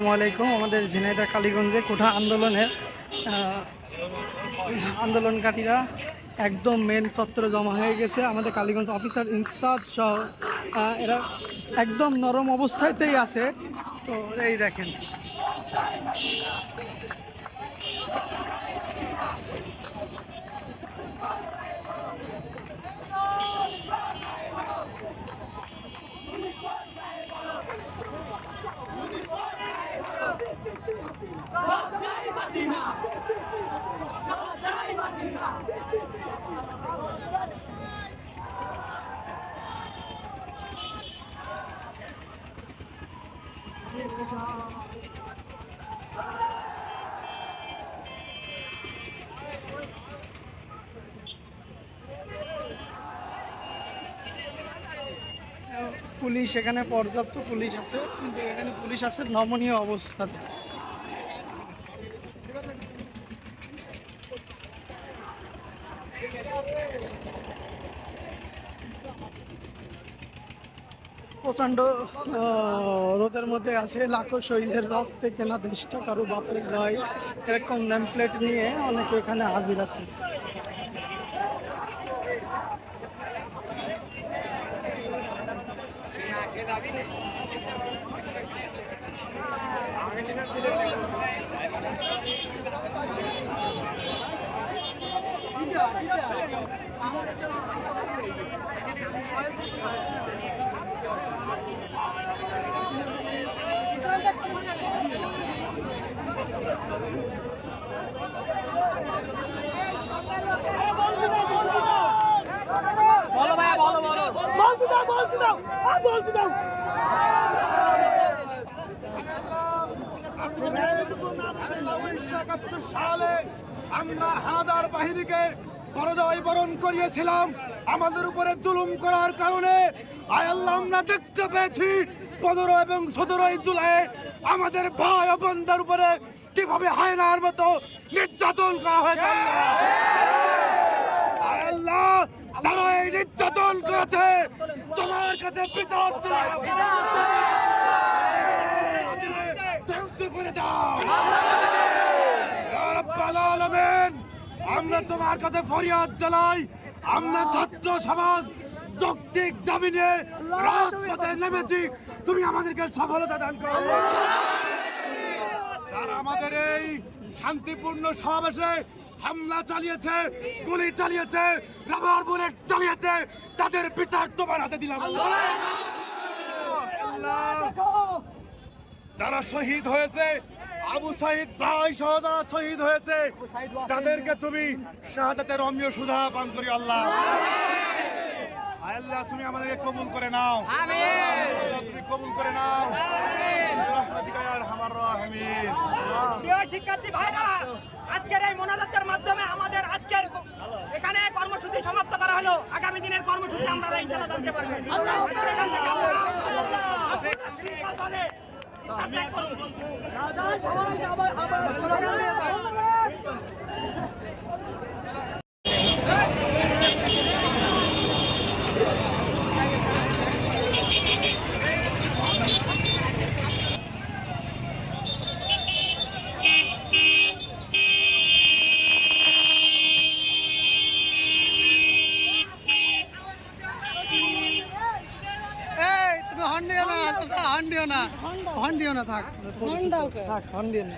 আলাইকুম, আমাদের ঝিনাইদা কালীগঞ্জে কোঠা আন্দোলনের আন্দোলনকারীরা একদম মেন চত্বরে জমা হয়ে গেছে। আমাদের কালীগঞ্জ অফিসার ইনচার্জ সহ এরা একদম নরম অবস্থাতেই আছে। তো এই দেখেন। পুলিশ এখানে পর্যাপ্ত পুলিশ আছে কিন্তু এখানে পুলিশ আছে নমনীয় অবস্থাতে প্রচণ্ড রোদের মধ্যে আছে। লাখো শহীদের রক্তে কেনা দেশটা কারও বাপের নয় এরকম নেমপ্লেট নিয়ে অনেকে এখানে হাজির আছে। বলতে দাও আর বলতে দাও উনিশশো একাত্তর সালে আমরা হানাদার বাহিনীকে পরাজয় বরণ করিয়েছিলাম। আমাদের উপরে জুলুম করার কারণে আয় আল্লাহ আমরা দেখতে পেয়েছি। পনেরো এবং সতেরোই জুলাই আমাদের ভাই বোনদের উপরে কীভাবে হায়নার মতো নির্যাতন করা হয়েছে? আল্লাহ, যারা এই নির্যাতন করেছে কাছে বিচার করে দাও। আমরা তোমার কাছে ফরিয়াদ জানাই, আমরা ছাত্র সমাজ যৌক্তিক দাবি নিয়ে রাজপথে নেমেছি। তুমি আমাদেরকে সফলতা দান করো। আমাদের এই শান্তিপূর্ণ সমাবেশে হামলা চালিয়েছে গুলি চালিয়েছে রাবার বুলেট চালিয়েছে তাদের বিচার তোমার হাতে দিলাম তারা যারা শহীদ হয়েছে আবু সাহিদ ভাই সহ যারা শহীদ হয়েছে তাদেরকে তুমি শাহাদাতের অমীয় সুধা পান করি আল্লাহ। আল্লাহ তুমি আমাদেরকে কবুল করে নাও। তুমি কবুল করে নাও। রহমাতিকা আরহামার রাহিমিন। প্রিয় শিক্ষার্থী ভাইরা আজকের এই মোনাজাতের মাধ্যমে আমাদের আজকের এখানে কর্মসূচি সমাপ্ত করা হলো। আগামী দিনের কর্মসূচি আমরা জানতে ত্যাগ করুন। এই তুমি হর্ন দিও না হর্ন দিও না হর্ন দিও না থাক থাক হর্ন দিও না।